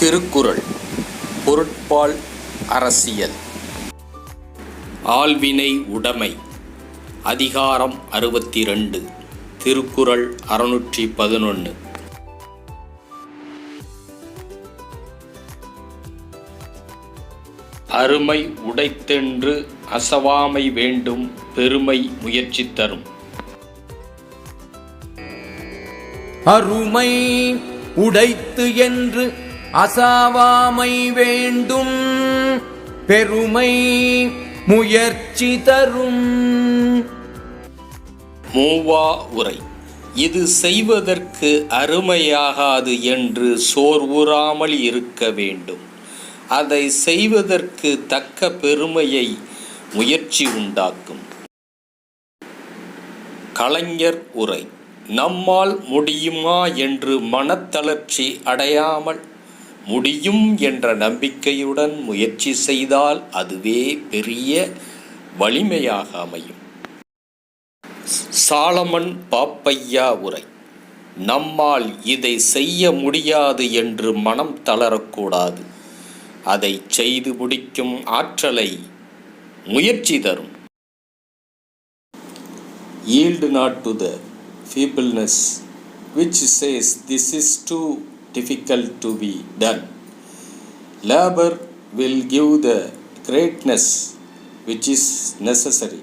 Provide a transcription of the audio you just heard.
திருக்குறள் பொருட்பால் அரசியல். ஆள்வினை உடைமை அதிகாரம் அறுபத்தி ரெண்டு திருக்குறள் அறுநூற்றி பதினொன்று அருமை உடைத்தென்று அசவாமை வேண்டும் பெருமை முயற்சி தரும். அருமை உடைத்து என்று அசாவாமை வேண்டும். பெருமை முயற்சி தரும். மூவா உரை. இது செய்வதற்கு அருமையாகாது என்று சோர்வுறாமல் இருக்க வேண்டும். அதை செய்வதற்கு தக்க பெருமையை முயற்சி உண்டாக்கும். கலைஞர் உரை. நம்மால் முடியுமா என்று மனத்தளர்ச்சி அடையாமல் முடியும் என்ற நம்பிக்கையுடன் முயற்சி செய்தால் அதுவே பெரிய வலிமையாக அமையும். சாலமன் பாப்பையா உரை. நம்மால் இதை செய்ய முடியாது என்று மனம் தளரக்கூடாது. அதை செய்து முடிக்கும் ஆற்றலை முயற்சி தரும். Yield not to the feebleness which says this is too difficult to be done. Labor will give the greatness which is necessary.